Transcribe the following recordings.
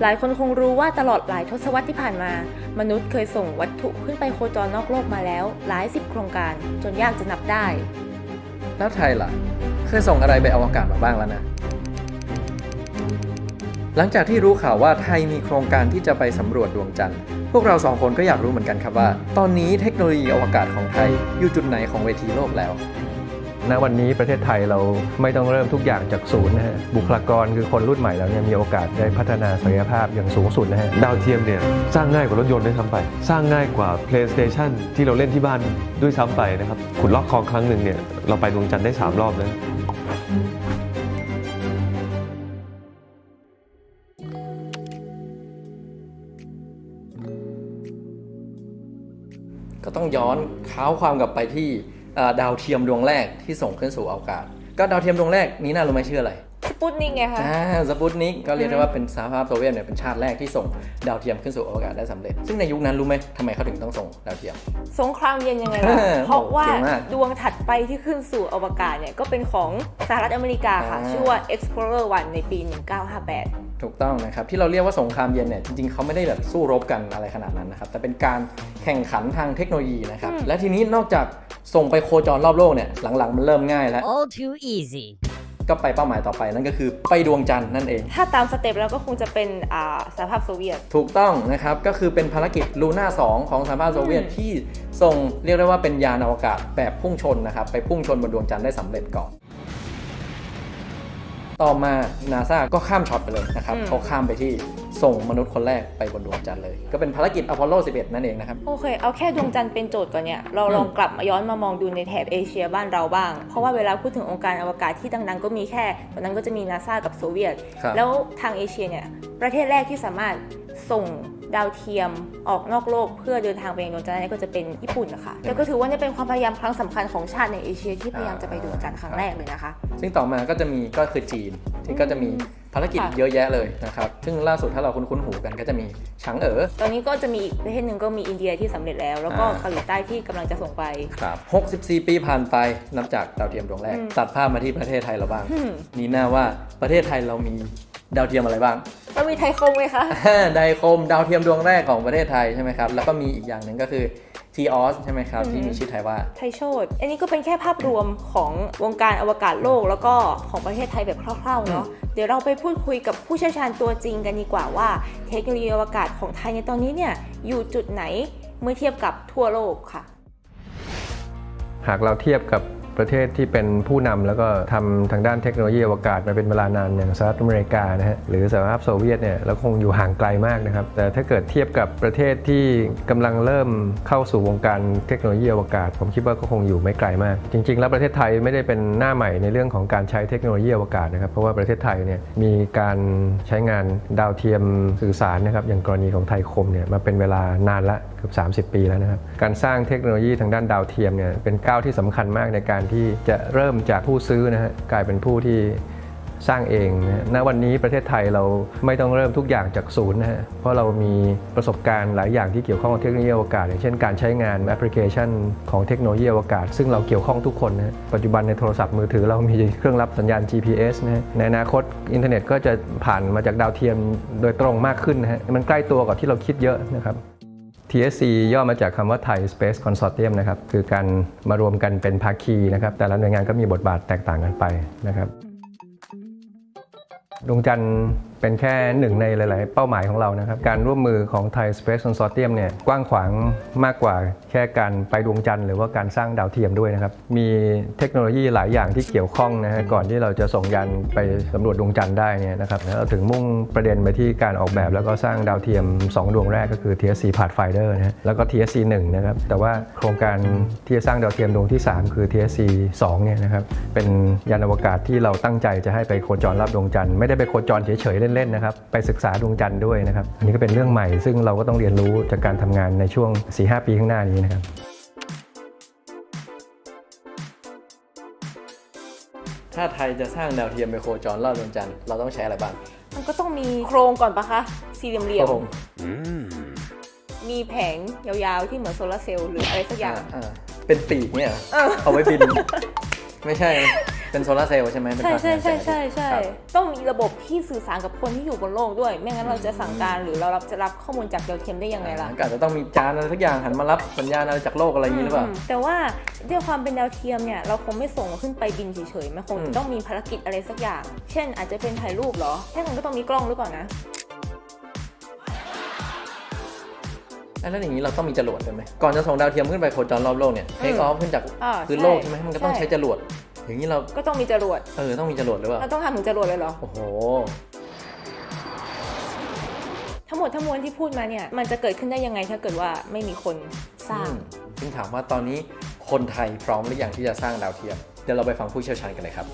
หลายคนคงรู้ว่าตลอดหลายทศวรรษที่ผ่านมา มนุษย์เคยส่งวัตถุขึ้นไปโคจรนอกโลกมาแล้ว หลายสิบโครงการ จนยากจะนับได้ แล้วไทยล่ะ เคยส่งอะไรไปอวกาศมาบ้างแล้วนะ หลังจากที่รู้ข่าวว่าไทยมีโครงการที่จะไปสำรวจดวงจันทร์ พวกเราสองคนก็อยากรู้เหมือนกันครับว่า ตอนนี้เทคโนโลยีอวกาศของไทยอยู่จุดไหนของเวทีโลกแล้ว ณวันนี้ประเทศไทยเราไม่ต้องเริ่มทุกอย่างจากศูนย์นะฮะบุคลากรคือคนรุ่นใหม่แล้วเนี่ยมีโอกาสได้พัฒนาศักยภาพอย่างสูงสุดนะฮะดาวเทียมเนี่ยสร้างง่ายกว่ารถยนต์ด้วยซ้ำไป สร้างง่ายกว่า PlayStation ที่เราเล่นที่บ้านด้วยซ้ำไปนะครับขุดลอกคลองครั้งหนึ่งเนี่ยเราไปดวงจันทร์ได้ 3 รอบแล้วก็ต้องย้อนเท้าความกลับไปที่เอ่อ ดาวเทียมดวงแรกที่ส่งขึ้นสู่อวกาศ ก็ดาวเทียมดวงแรกนี้น่ารู้ไหมชื่ออะไร ปุตนิกไงคะอ่าสปุตนิกก็เรียกได้ว่าเป็นสหภาพโซเวียตเนี่ยเป็นชาติแรกที่ส่งดาวเทียมขึ้นสู่อวกาศได้สำเร็จ ซึ่งในยุคนั้นรู้ไหมทำไมเขาถึงต้องส่งดาวเทียม สงครามเย็นยังไงล่ะเออเพราะว่าเก่งมากดวงถัดไปที่ขึ้นสู่อวกาศเนี่ยก็เป็นของสหรัฐอเมริกาค่ะอ่าชื่อว่า Explorer 1ในปี 1958ถูกต้องนะครับที่เราเรียกว่าสงครามเย็นเนี่ยจริงๆเขาไม่ได้แบบสู้รบกันอะไรขนาดนั้นนะครับแต่เป็นการแข่งขันทางเทคโนโลยีนะครับอืมและทีนี้นอกจากส่งไปโคจรรอบโลกเนี่ยหลังๆมันเริ่มง่ายแล้ว All too easy. ก็ไปเป้าหมายต่อไปนั่นก็คือไปดวงจันทร์นั่นเอง ถ้าตามสเต็ปแล้วก็คงจะเป็นอ่าสหภาพโซเวียต ถูกต้องนะครับ ก็คือเป็นภารกิจลูน่า 2 ของสหภาพโซเวียตอืมที่ส่งเรียกได้ว่าเป็นยานอวกาศแบบพุ่งชนนะครับ ไปพุ่งชนบนดวงจันทร์ได้สำเร็จก่อน ต่อมานาซาก็ข้ามช็อตไปเลยนะครับเขาข้ามไปที่ ส่งมนุษย์คนแรกไปบนดวงจันทร์เลย ก็เป็นภารกิจอพอลโล 11 นั่นเองนะครับ โอเค เอาแค่ดวงจันทร์เป็นโจทย์ก่อนเนี่ย เราอืมลองกลับมาย้อนมามองดูในแถบเอเชียบ้านเราบ้าง เพราะว่าเวลาพูดถึงองค์การอวกาศที่ดังๆ ก็มีแค่ ตอนนั้นก็จะมีนาซากับโซเวียตครับแล้วทางเอเชียเนี่ย ประเทศแรกที่สามารถส่งดาวเทียมออกนอกโลกเพื่อเดินทางไปยังดวงจันทร์เนี่ยก็จะเป็นญี่ปุ่นนะคะแต่ก็ถือว่าเนี่ยเป็นความพยายามครั้งสำคัญของชาติในเอเชียที่พยายามจะไปดวงจันทร์ครั้งแรกเลยนะคะ ซึ่งต่อมาก็จะมีก็คือจีนที่ก็จะมี ภารกิจค่ะ เยอะแยะเลยนะครับ ซึ่งล่าสุดถ้าเราคุ้นๆหูกันก็จะมีฉางเอ๋อ ตอนนี้ก็จะมีอีกประเทศหนึ่งก็มีอินเดียที่สำเร็จแล้ว แล้วก็อ่า เกาหลีใต้ที่กำลังจะส่งไป ครับ64 ปีผ่านไปนับจากดาวเทียมดวงแรก อืม ตัดภาพมาที่ประเทศไทยเราบ้าง อืมนี่น่าว่าประเทศไทยเรามีดาวเทียมอะไรบ้าง เรามีไทยคมไหมคะ ไดโคมดาวเทียมดวงแรกของประเทศไทยใช่ไหมครับ แล้วก็มีอีกอย่างหนึ่งก็คือ ทีออสใช่ไหมครับอืมที่มีชื่อไทยว่าไทยโชดอันนี้ก็เป็นแค่ภาพรวมของวงการอวกาศโลกแล้วก็ของประเทศไทยแบบคร่าวๆเนาะเดี๋ยวเราไปพูดคุยกับผู้เชี่ยวชาญตัวจริงกันดีกว่าว่า เทคโนโลยีอวกาศของไทยในตอนนี้เนี่ยอยู่จุดไหนเมื่อเทียบกับทั่วโลกค่ะ หากเราเทียบกับ ประเทศที่เป็นผู้นำแล้วก็ทำทางด้านเทคโนโลยีอวกาศมาเป็นเวลานานอย่างสหรัฐอเมริกานะฮะหรือสหภาพโซเวียตเนี่ยเราคงอยู่ห่างไกลมากนะครับ แต่ถ้าเกิดเทียบกับประเทศที่กำลังเริ่มเข้าสู่วงการเทคโนโลยีอวกาศ ผมคิดว่าก็คงอยู่ไม่ไกลมาก จริง ๆ แล้วประเทศไทยไม่ได้เป็นหน้าใหม่ในเรื่องของการใช้เทคโนโลยีอวกาศนะครับเพราะว่าประเทศไทยเนี่ยมีการใช้งานดาวเทียมสื่อสารนะครับอย่างกรณีของไทยคมเนี่ยมาเป็นเวลานานละ กือบ30 ปีแล้วนะครับ การสร้างเทคโนโลยีทางด้านดาวเทียมเนี่ยเป็นก้าวที่สำคัญมากในการที่จะเริ่มจากผู้ซื้อนะฮะกลายเป็นผู้ที่สร้างเองนะฮะณวันนี้ประเทศไทยเราไม่ต้องเริ่มทุกอย่างจากศูนย์นะฮะ เพราะเรามีประสบการณ์หลายอย่างที่เกี่ยวข้องกับเทคโนโลยีอวกาศ อย่างเช่นการใช้งานแอปพลิเคชันของเทคโนโลยีอวกาศ ซึ่งเราเกี่ยวข้องทุกคนนะฮะปัจจุบันในโทรศัพท์มือถือเรามีเครื่องรับสัญญาณ GPS นะฮะในอนาคตอินเทอร์เน็ตก็จะผ่านมาจากดาวเทียมโดยตรงมากขึ้นนะฮะ มันใกล้ตัวกว่าที่เราคิดเยอะนะครับ TSC ย่อมาจากคำว่า Thai Space Consortium นะครับ คือการมารวมกันเป็นภาคีนะครับ แต่ละหน่วยงานก็มีบทบาทแตกต่างกันไปนะครับ ดวงจันทร์ เป็นแค่หนึ่งในหลาย ๆ เป้าหมายของเรานะครับ การร่วมมือของ Thai Space Consortium เนี่ยกว้างขวางมากกว่าแค่การไปดวงจันทร์หรือว่าการสร้างดาวเทียมด้วยนะครับ มีเทคโนโลยีหลายอย่างที่เกี่ยวข้องนะฮะก่อนที่เราจะส่งยานไปสำรวจดวงจันทร์ได้เนี่ยนะครับแล้วเราถึงมุ่งประเด็นไปที่การออกแบบแล้วก็สร้างดาวเทียม 2 ดวงแรกก็คือ TSC Pathfinder นะฮะแล้วก็ TSC 1นะครับแต่ว่าโครงการที่จะสร้างดาวเทียมดวงที่ 3 คือ TSC 2เนี่ยนะครับเป็นยานอวกาศที่เราตั้งใจจะให้ไปโคจรรอบดวงจันทร์ไม่ได้ไปโคจรเฉย ๆ เล่นๆนะครับ ไปศึกษาดวงจันทร์ด้วยนะครับ อันนี้ก็เป็นเรื่องใหม่ ซึ่งเราก็ต้องเรียนรู้จากการทำงานในช่วง 4-5 ปีข้างหน้านี้นะครับถ้าไทยจะสร้างดาวเทียมไปโคจรรอบดวงจันทร์เราต้องใช้อะไรบ้าง มันก็ต้องมีโครงก่อนปะคะ สี่เหลี่ยคมรับผมๆมีแผงยาวๆที่เหมือนโซลาร์เซลล์หรืออะไรสักอย่างอ่าเป็นปีกเนี่ยเหรอเออเอาไว้บิน ไม่ใช่นะ เป็นโซลาร์เซลล์ใช่ไหมเป็นใช่พลังใช่งานแสใช่งอาทิตย์ใช่ใช่ครับ ต้องมีระบบที่สื่อสารกับคนที่อยู่บนโลกด้วย ไม่งั้นเราจะสั่งการหรือเรารับจะรับข้อมูลจากดาวเทียมได้ยังไงล่ะ ก็อาจจะต้องมีจานอะไรทุกอย่างหันมารับสัญญาณอะไรจากโลกอะไรอย่างนี้หรือเปล่า มแต่ว่าด้วยความเป็นดาวเทียมเนี่ยเราคงไม่ส่งขึ้นไปบินเฉยๆ มันคงอืจะม ต้องมีภารกิจอะไรสักอย่าง เช่นอาจจะเป็นถ่ายรูปเหรอแค่มันก็ต้องมีกล้องหรือเปล่านะแล้วอย่างนี้เราต้องมีจรวดด้วยไหมก่อนจะส่งดาวเทียมขึ้นไปโคจรรอบโลกเนี่ยเทคออฟขึ้นจากอ่าพื้นใช่โลกใช่ไหมมันก็ต้องใช่ ใช้จรวด อย่างนี้เราก็ต้องมีจรวด เออต้องมีจรวดหรือเปล่าเราต้องทำถึงจรวดเลยเหรอ โอ้โห ทั้งหมดทั้งมวลที่พูดมาเนี่ยมันจะเกิดขึ้นได้ยังไงถ้าเกิดว่าไม่มีคนสร้างอืมซึ่งถามว่าตอนนี้คนไทยพร้อมหรือยังที่จะสร้างดาวเทียม เดี๋ยวเราไปฟังผู้เชี่ยวชาญกันเลยครับ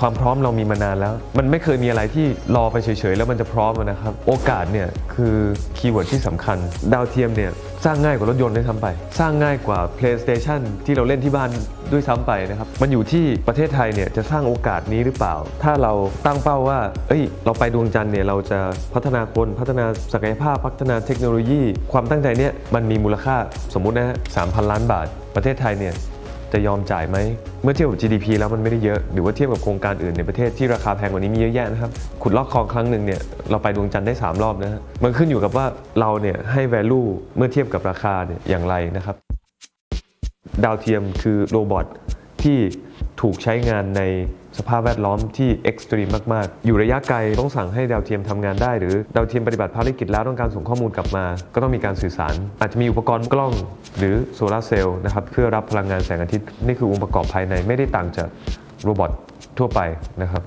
ความพร้อมเรามีมานานแล้ว มันไม่เคยมีอะไรที่รอไปเฉยๆ แล้วมันจะพร้อมอะนะครับ โอกาสเนี่ยคือคีย์เวิร์ดที่สำคัญ ดาวเทียมเนี่ย สร้างง่ายกว่ารถยนต์ด้วยซ้ำไป สร้างง่ายกว่า PlayStation ที่เราเล่นที่บ้านด้วยซ้ำไปนะครับ มันอยู่ที่ประเทศไทยเนี่ยจะสร้างโอกาสนี้หรือเปล่า ถ้าเราตั้งเป้าว่า เอ้ย เราไปดวงจันทร์เนี่ยเราจะพัฒนาคนพัฒนาศักยภาพพัฒนาเทคโนโลยี ความตั้งใจเนี่ยมันมีมูลค่าสมมุตินะฮะสามพันล้านบาท ประเทศไทยเนี่ย จะยอมจ่ายไหม เมื่อเทียบกับ GDP แล้วมันไม่ได้เยอะ หรือว่าเทียบกับโครงการอื่นในประเทศที่ราคาแพงกว่านี้มีเยอะแยะนะครับ ขุดลอกคลองครั้งหนึ่งเนี่ยเราไปดวงจันทร์ได้ 3 รอบนะฮะมันขึ้นอยู่กับว่าเราเนี่ยให้ value เมื่อเทียบกับราคาเนี่ยอย่างไรนะครับ ดาวเทียมคือโรบอทที่ถูกใช้งานใน สภาพแวดล้อมที่เอ็กซ์ตรีมมากๆ อยู่ระยะไกลต้องสั่งให้ดาวเทียมทำงานได้ หรือดาวเทียมปฏิบัติภารกิจแล้วต้องการส่งข้อมูลกลับมา ก็ต้องมีการสื่อสาร อาจจะมีอุปกรณ์กล้องหรือโซลาร์เซลล์นะครับเพื่อรับพลังงานแสงอาทิตย์ นี่คือองค์ประกอบภายในไม่ได้ต่างจากโรบอททั่วไปนะครับ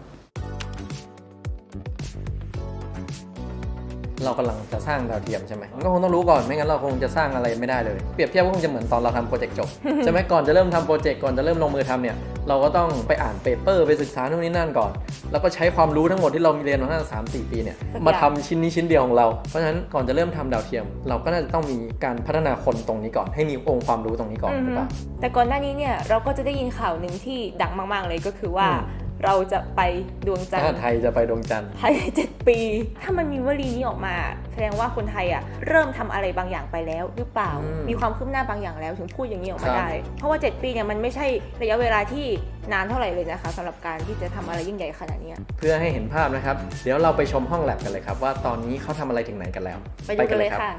เรากำลังจะสร้างดาวเทียมใช่ไหมมันก็คงต้องรู้ก่อนไม่งั้นเราคงจะสร้างอะไรไม่ได้เลยเปรียบเทียบก็คงจะเหมือนตอนเราทำโปรเจกต์จบใช่ไหมก่อนจะเริ่มทำโปรเจกต์ก่อนจะเริ่มลงมือทำเนี่ยเราก็ต้องไปอ่านเปเปอร์ไปศึกษานู่นนี่นั่นก่อน แล้วก็ใช้ความรู้ทั้งหมดที่เรามีเรียนมาตั้งสามสี่ปีเนี่ยสักอย่างมาทำชิ้นนี้ชิ้นเดียวของเรา เพราะฉะนั้นก่อนจะเริ่มทำดาวเทียม เราก็น่าจะต้องมีการพัฒนาคนตรงนี้ก่อน ให้มีองค์ความรู้ตรงนี้ก่อนอือหฮึรือเปล่าแต่ก่อนหน้านี้เนี่ยเราก็จะได้ยินข่าวหนึ่งที่ดังมาก ๆเลยก็คือว่าอืม เราจะไปดวงจันทถ้าร์ไทยจะไปดวงจันทร์ภายในเจ็ดปี ถ้ามันมีวลีนี้ออกมา แสดงว่าคนไทยอะเริ่มทำอะไรบางอย่างไปแล้วหรือเปล่าอืมมีความคืบหน้าบางอย่างแล้วถึงพูดอย่างนี้ออกครัมาบได้ เพราะว่า 7 ปีเนี่ยมันไม่ใช่ระยะเวลาที่นานเท่าไหร่เลยนะคะสำหรับการที่จะทำอะไรยิ่งใหญ่ขนาดเนี้ยเพื่อให้เห็นภาพนะครับ เดี๋ยวเราไปชมห้องแลบกันเลยครับ ว่าตอนนี้เขาทำอะไรถึงไหนกันแล้ว ไปดูกันเลยค่ะ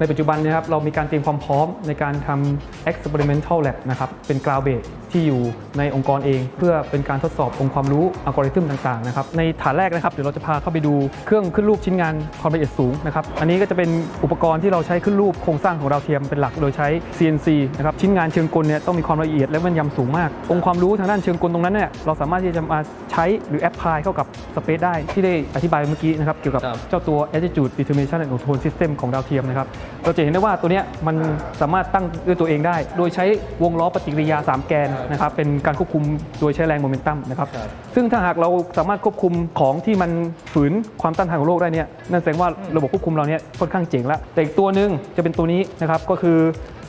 ในปัจจุบันเนะครับเรามีการเตรียมความพร้อมในการทำ experimental lab นะครับเป็น cloud base ที่อยู่ในองค์กรเอง เพื่อเป็นการทดสอบองค์ความรู้อัลกอริทึมต่างๆนะครับในฐานแรกนะครับเดี๋ยวเราจะพาเข้าไปดูเครื่องขึ้นรูปชิ้นงานความละเอียดสูงนะครับอันนี้ก็จะเป็นอุปกรณ์ที่เราใช้ขึ้นรูปโครงสร้างของดาวเทียมเป็นหลักโดยใช้ CNC นะครับชิ้นงานเชิงกลเนี่ยต้องมีความละเอียดและแม่นยำสูงมาก องค์ความรู้ทางด้านเชิงกลตรงนั้นเนี่ยเราสามารถที่จะมาใช้หรือแอพพลายเข้ากับสเปซได้ที่ได้อธิบายเมื่อกี้นะครับเกี่ยวกับครับเจ้าตัว attitude determination and control system ของดาวเทียมนะครับเราจะเห็นได้ว่าตัวเนี้ยมันสามารถตั้งด้วยตัวเองได้ โดยใช้วงล้อปฏิกิริยา 3 แกนนะครับเป็นการควบคุมโดยใช้แรงโมเมนตัมนะครับครับซึ่งถ้าหากเราสามารถควบคุมของที่มันฝืนความต้านทานของโลกได้เนี่ยนั่นแสดงว่าระบบควบคุมเราเนี่ยค่อนข้างเจ๋งแล้วแต่อีกตัวหนึ่งจะเป็นตัวนี้นะครับก็คือ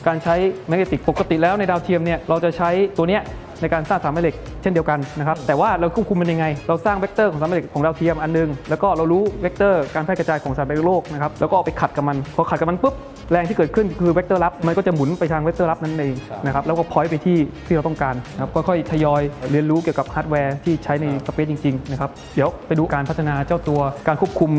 การใช้แมกเนติกปกติแล้วในดาวเทียมเนี่ยเราจะใช้ตัวเนี้ย ในการสร้างสามแม่เหล็กเช่นเดียวกันนะครับแต่ว่าเราควบคุมมันยังไง เราสร้างเวกเตอร์ของสามแม่เหล็กของดาวเทียมอันหนึง แล้วก็เรารู้เวกเตอร์การแพร่กระจายของสารแม่เหล็กโลกนะครับแล้วก็เอาไปขัดกับมันพอขัดกับมันปุ๊บแรงที่เกิดขึ้นคือเวกเตอร์รับมันก็จะหมุนไปทางเวกเตอร์รับนั่นเองนะครับแล้วก็พอยต์ไปที่ที่เราต้องการนะครับก็ค่อยทยอยเรียนรู้เกี่ยวกับฮาร์ดแวร์ที่ใช้ในสเปซจริงๆนะครับเดี๋ยวไปดูการพัฒนาเจ้าตัวการควบคุม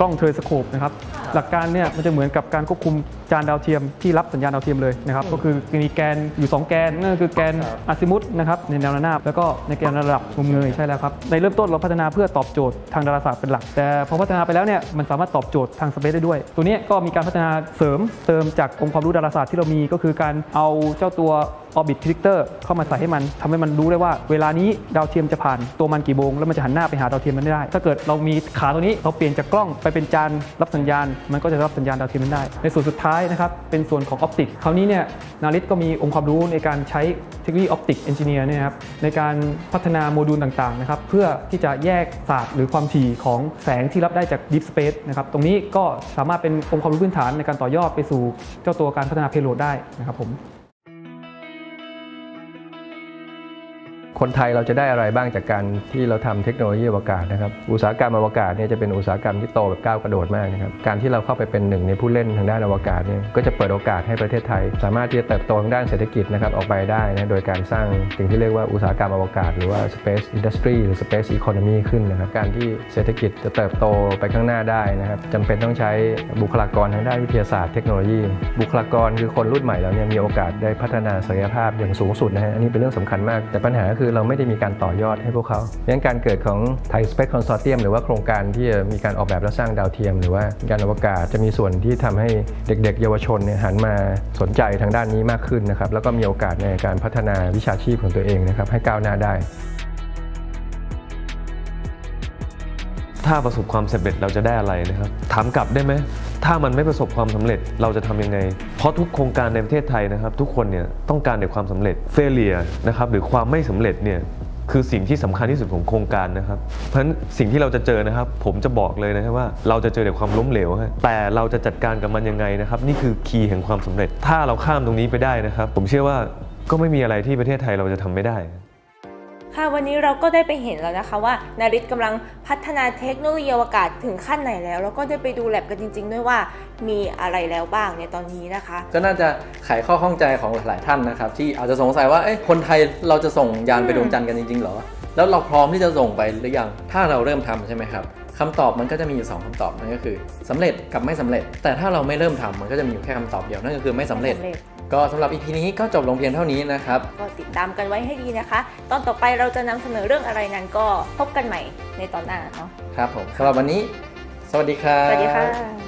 กล้องเทเลสโคปนะครับหลักการเนี่ยมันจะเหมือนกับการควบคุม จานดาวเทียมที่รับสัญญาณดาวเทียมเลยนะครับก็คือมีแกนอยู่ 2 แกนนั่นก็คือแกนครับอาซิมุตนะครับในแนวระนาบแล้วก็ในแกนระดับมุมเงยใช่แล้วครับในเริ่มต้นเราพัฒนาเพื่อตอบโจทย์ทางดาราศาสตร์เป็นหลัก แต่พอพัฒนาไปแล้วเนี่ยมันสามารถตอบโจทย์ทางสเปซได้ด้วย ตัวเนี้ยก็มีการพัฒนาเสริมเติมจากองค์ความรู้ดาราศาสตร์ที่เรามีก็คือการเอาเจ้าตัว Orbit Predictor เข้ามาใส่ให้มันทำให้มันรู้ได้ว่า เวลานี้ดาวเทียมจะผ่านตัวมันกี่โมงแล้วมันจะหันหน้าไปหาดาวเทียมนั้นได้ ถ้าเกิดเรามีขาตัวนี้เราเปลี่ยนจากกล้องไปเป็นจานรับสัญญาณ มันก็จะรับสัญญาณดาวเทียมนั้นได้ ในส่วนสุดท้ายนะครับเป็นส่วนของออปติกคราวนี้เนี่ยนาริสก็มีองค์ความรู้ในการใช้เทคโนโลยีออปติกเอนจิเนียร์เนี่ยนะครับในการพัฒนาโมดูลต่างๆนะครับเพื่อที่จะแยกศาสตร์หรือความถี่ของแสงที่รับได้จาก Deep Space นะครับตรงนี้ก็สามารถเป็นองค์ความรู้พื้นฐานในการต่อยอดไปสู่เจ้าตัวการพัฒนาเพโลดได้นะครับผม คนไทยเราจะได้อะไรบ้างจากการที่เราทำเทคโนโลยีอวกาศนะครับ อุตสาหกรรมอวกาศเนี่ยจะเป็นอุตสาหกรรมที่โตแบบก้าวกระโดดมากนะครับ การที่เราเข้าไปเป็นหนึ่งในผู้เล่นทางด้านอวกาศเนี่ยก็จะเปิดโอกาสให้ประเทศไทย สามารถที่จะเติบโตทางด้านเศรษฐกิจนะครับออกไปได้นะโดยการสร้างสิ่งที่เรียกว่าอุตสาหกรรมอวกาศ หรือว่า space industry หรือ space economy ขึ้นนะครับการที่เศรษฐกิจจะเติบโตไปข้างหน้าได้นะครับจำเป็นต้องใช้บุคลากรทางด้านวิทยาศาสตร์เทคโนโลยี บุคลากรคือคนรุ่นใหม่แล้วเนี่ยมีโอกาสได้พัฒนาศักยภาพอย่างสูงสุดนะฮะอันนี้เป็นเรื่องสำคัญมากแต่ปัญหาก็คือเราไม่ได้มีการต่อยอดให้พวกเขาดังนั้นการเกิดของไทย Space Consortium หรือว่าโครงการที่จะมีการออกแบบและสร้างดาวเทียม หรือว่าการอวกาศจะมีส่วนที่ทำให้เด็ก ๆ เยาวชนเนี่ยหันมาสนใจทางด้านนี้มากขึ้นนะครับแล้วก็มีโอกาสในการพัฒนาวิชาชีพของตัวเองนะครับให้ก้าวหน้าได้ ถ้าประสบความสำเร็จเราจะได้อะไรนะครับ ถามกลับได้ไหม ถ้ามันไม่ประสบความสำเร็จเราจะทำยังไง เพราะทุกโครงการในประเทศไทยนะครับ ทุกคนเนี่ยต้องการในความสำเร็จเฟเลียนะครับหรือความไม่สำเร็จเนี่ยคือสิ่งที่สำคัญที่สุดของโครงการนะครับ เพราะฉะนั้นสิ่งที่เราจะเจอนะครับ ผมจะบอกเลยนะครับว่าเราจะเจอแต่ความล้มเหลวแต่เราจะจัดการกับมันยังไงนะครับ นี่คือคีย์แห่งความสำเร็จ ถ้าเราข้ามตรงนี้ไปได้นะครับ ผมเชื่อว่าก็ไม่มีอะไรที่ประเทศไทยเราจะทำไม่ได้ ค่ะวันนี้เราก็ได้ไปเห็นแล้วนะคะว่านาริตกำลังพัฒนาเทคโนโลยีอวกาศถึงขั้นไหนแล้ว แล้วก็ได้ไปดูแลบกันจริง ๆ ด้วยว่ามีอะไรแล้วบ้างในตอนนี้นะคะ ก็น่าจะไขข้อข้องใจของหลายๆท่านนะครับ ที่อาจจะสงสัยว่าเอ้ยคนไทยเราจะส่งยานไปดวงจันทร์กันจริงๆเหรอ แล้วเราพร้อมที่จะส่งไปหรือยังถ้าเราเริ่มทำใช่ไหมครับคำตอบมันก็จะมีอยู่สองคำตอบนั่นก็คือสำเร็จกับไม่สำเร็จ แต่ถ้าเราไม่เริ่มทำมันก็จะมีอยู่แค่คำตอบเดียวนั่นก็คือไม่สำเร็จไม่สำเร็จ ก็สำหรับ EP นี้ก็จบลงเพียงเท่านี้นะครับ ก็ติดตามกันไว้ให้ดีนะคะ ตอนต่อไปเราจะนำเสนอเรื่องอะไรนั้นก็พบกันใหม่ในตอนหน้าเนาะ ครับผมสำหรับวันนี้ สวัสดีครับ สวัสดีค่ะ